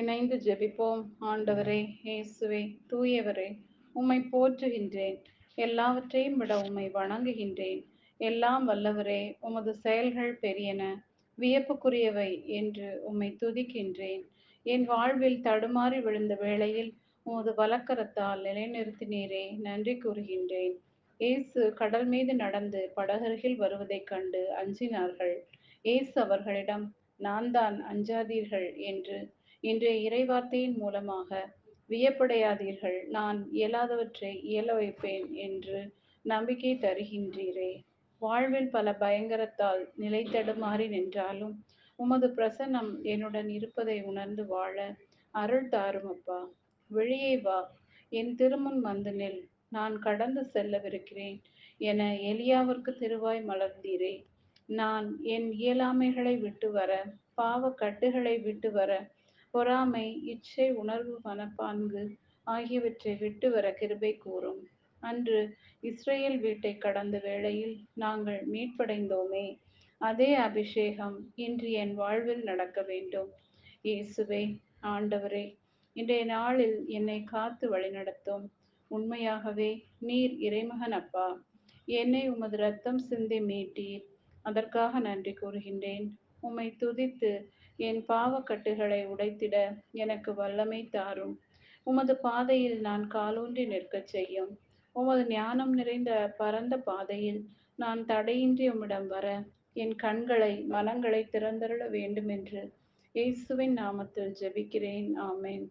இணைந்து ஜெபிப்போம். ஆண்டவரே இயேசுவே தூயவரே உம்மை போற்றுகின்றேன். எல்லாவற்றையும் விட உம்மை வணங்குகின்றேன். எல்லாம் வல்லவரே உமது செயல்கள் பெரியன. வியப்புக்குரியவை என்று உம்மை துதிக்கின்றேன். என் வாழ்வில் தடுமாறி விழுந்த வேளையில் உமது வலக்கரத்தால் நிலைநிறுத்தினீரே நன்றி கூறுகின்றேன். இயேசு கடல் மீது நடந்து படகருகில் வருவதைக் கண்டு அஞ்சினார்கள். இயேசு அவர்களிடம் நான் தான் அஞ்சாதீர்கள் என்று இன்றைய இறைவார்த்தையின் மூலமாக வியப்படையாதீர்கள். நான் இயலாதவற்றை இயல வைப்பேன் என்று நம்பிக்கை தருகின்றீரே. வாழ்வில் பல பயங்கரத்தால் நிலை தடுமாறி நின்றாலும் உமது பிரசன்னம் என்னுடன் இருப்பதை உணர்ந்து வாழ அருள் தாரும் அப்பா வெளியே வா என் திருமுன் வந்து நில். நான் கடந்து செல்லவிருக்கிறேன் என எலியாவிற்கு திருவாய் மலர்ந்தீரே. நான் என் இயலாமைகளை விட்டு வர பாவ கட்டுகளை விட்டு வர பொறாமை இச்சை உணர்வு மனப்பான்கு ஆகியவற்றை விட்டு வர கிருபை கூறும். அன்று இஸ்ரேல் வீட்டை கடந்த வேளையில் நாங்கள் மீட்படைந்தோமே. அதே அபிஷேகம் இன்று என் வாழ்வில் நடக்க வேண்டும். இயேசுவே ஆண்டவரே இன்றைய நாளில் என்னை காத்து வழிநடத்தும். உண்மையாகவே நீர் இறைமகன் அப்பா. என்னை உமது ரத்தம் சிந்தி மீட்டீர். அதற்காக நன்றி கூறுகின்றேன். உம்மை துதித்து என் பாவக்கட்டுகளை உடைத்திட எனக்கு வல்லமை தாரும். உமது பாதையில் நான் காலூன்றி நிற்கச் செய்யும். உமது ஞானம் நிறைந்த பரந்த பாதையில் நான் தடையின்றி உம்மிடம் வர என் கண்களை மனங்களை திறந்தருள வேண்டும் என்று இயேசுவின் நாமத்தில் ஜெபிக்கிறேன். ஆமேன்.